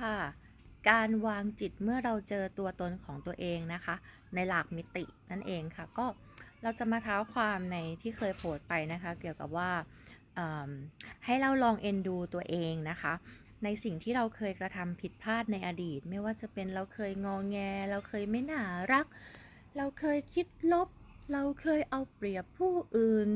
ค่ะ การวางจิตเมื่อเราเจอตัวตนของตัวเองนะคะ ในหลากมิตินั่นเองค่ะ ก็เราจะมาเท้าความในที่เคยโพสต์ไปนะคะ เกี่ยวกับว่าให้เราลองเอ็นดูตัวเองนะคะ ในสิ่งที่เราเคยกระทำผิดพลาดในอดีต ไม่ว่าจะเป็นเราเคยงอแง เราเคยไม่น่ารัก เราเคยคิดลบ เราเคยเอาเปรียบผู้อื่น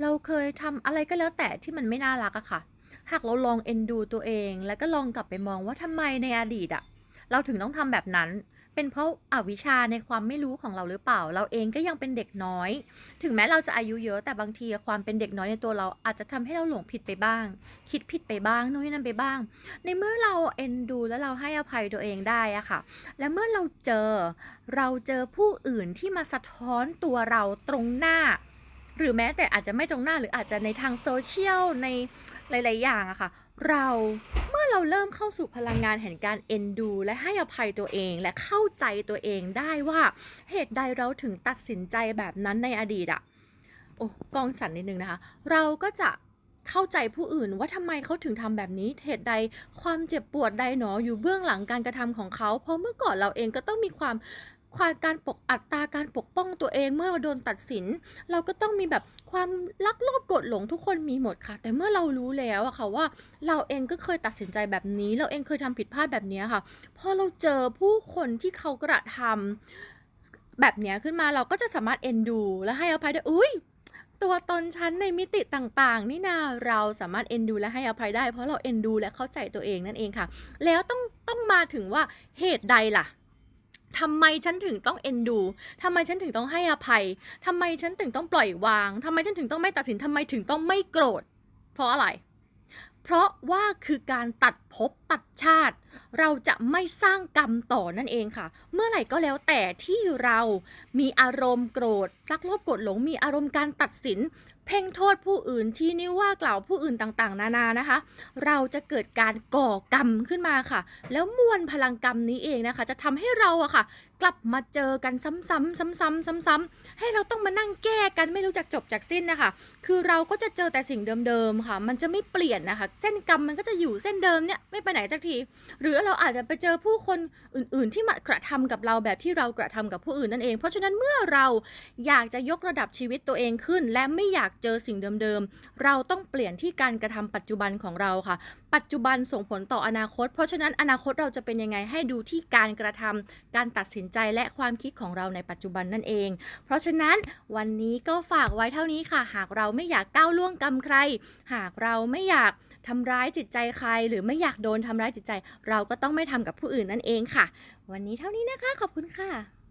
เราเคยทำอะไรก็แล้วแต่ที่มันไม่น่ารักอะค่ะ หากเราลองเอ็นดูตัวเอง แล้วก็ลองกลับไปมองว่าทำไมในอดีตอะเราถึงต้องทำแบบนั้น เป็นเพราะอาวิชชาในความไม่รู้ของเราหรือเปล่า เราเองก็ยังเป็นเด็กน้อย ถึงแม้เราจะอายุเยอะแต่บางทีความเป็นเด็กน้อยในตัวเราอาจจะทำให้เราหลงผิดไปบ้าง คิดผิดไปบ้างนู่นนี่นั่นไปบ้าง ในเมื่อเราเอ็นดูแล้วเราให้อภัยตัวเองได้อะค่ะ และเมื่อเราเจอเราเจอผู้อื่นที่มาสะท้อนตัวเราตรงหน้า หรือแม้แต่อาจจะไม่ตรงหน้าหรืออาจจะในทางโซเชียลใน หลาย ๆ อย่างอะค่ะ เราเมื่อเราเริ่มเข้าสู่พลังงานแห่งการเอ็นดู และให้อภัยตัวเองและเข้าใจตัวเองได้ว่าเหตุใดเราถึงตัดสินใจแบบนั้นในอดีตอะโอ้กองสันนิดนึงนะคะ เราก็จะเข้าใจผู้อื่นว่าทำไมเขาถึงทำแบบนี้เหตุใดความเจ็บปวดใดหนออยู่เบื้องหลังการกระทำของเขา เพราะเมื่อก่อนเราเองก็ต้องมีความ ความการปกอัตราการปกป้องตัวเองเมื่อเราโดนตัดสิน เราก็ต้องมีแบบความลักลภโกรธหลงทุกคนมีหมดค่ะ แต่เมื่อเรารู้แล้วอะค่ะว่า เราเองก็เคยตัดสินใจแบบนี้ เราเองเคยทำผิดพลาดแบบนี้ค่ะพอเราเจอผู้คนที่เขากระทำแบบนี้ขึ้นมาเราก็จะสามารถเอ็นดู และให้อภัยได้อุ้ยตัวตนฉันในมิติต่างๆ นี่นาเราสามารถเอ็นดูและให้อภัยได้ เพราะเราเอ็นดูและเข้าใจตัวเองนั่นเองค่ะ แล้วต้องต้องมาถึงว่าเหตุใดล่ะ ทำไมฉันถึงต้องเอ็นดูทำไมฉันถึงต้องให้อภัยทำไมฉันถึงต้องปล่อยวางทำไมฉันถึงต้องไม่ตัดสินทำไมถึงต้องไม่โกรธ เพราะอะไร เพราะว่าคือการตัดภพ ตัดชาติ เราจะไม่สร้างกรรมต่อนั่นเองค่ะ เมื่อไหร่ก็แล้วแต่ที่เรามีอารมณ์โกรธรักโลภโกรธหลงมีอารมณ์การตัดสิน เพ่งโทษผู้อื่นชี้นิ้วว่ากล่าวผู้อื่นต่างๆ นานานะคะ เราจะเกิดการก่อกรรมขึ้นมาค่ะ แล้วมวลพลังกรรมนี้เองนะคะ จะทำให้เราอะค่ะ กลับมาเจอกันซ้ำๆซ้ำๆซ้ำๆให้เราต้องมานั่งแก้กันไม่รู้จักจบจากสิ้นนะคะ คือเราก็จะเจอแต่สิ่งเดิมๆค่ะ มันจะไม่เปลี่ยนนะคะ เส้นกรรมมันก็จะอยู่เส้นเดิมเนี่ยไม่ไปไหนสักที หรือเราอาจจะไปเจอผู้คนอื่น ๆ ที่มากระทำกับเราแบบที่เรากระทำกับผู้อื่นนั่นเอง เพราะฉะนั้นเมื่อเราอยากจะยกระดับชีวิตตัวเองขึ้น และไม่อยากเจอสิ่งเดิม ๆ เราต้องเปลี่ยนที่การกระทำปัจจุบันของเราค่ะ ปัจจุบันส่งผลต่ออนาคต เพราะฉะนั้นอนาคตเราจะเป็นยังไงให้ดูที่การกระทำการตัดสินใจและความคิดของเราในปัจจุบันนั่นเอง เพราะฉะนั้นวันนี้ก็ฝากไว้เท่านี้ค่ะ หากเราไม่อยากก้าวล่วงกรรมใคร หากเราไม่อยากทำร้ายจิตใจใคร หรือไม่อยากโดนทำร้ายจิตใจ เราก็ต้องไม่ทำกับผู้อื่นนั่นเองค่ะ วันนี้เท่านี้นะคะ ขอบคุณค่ะ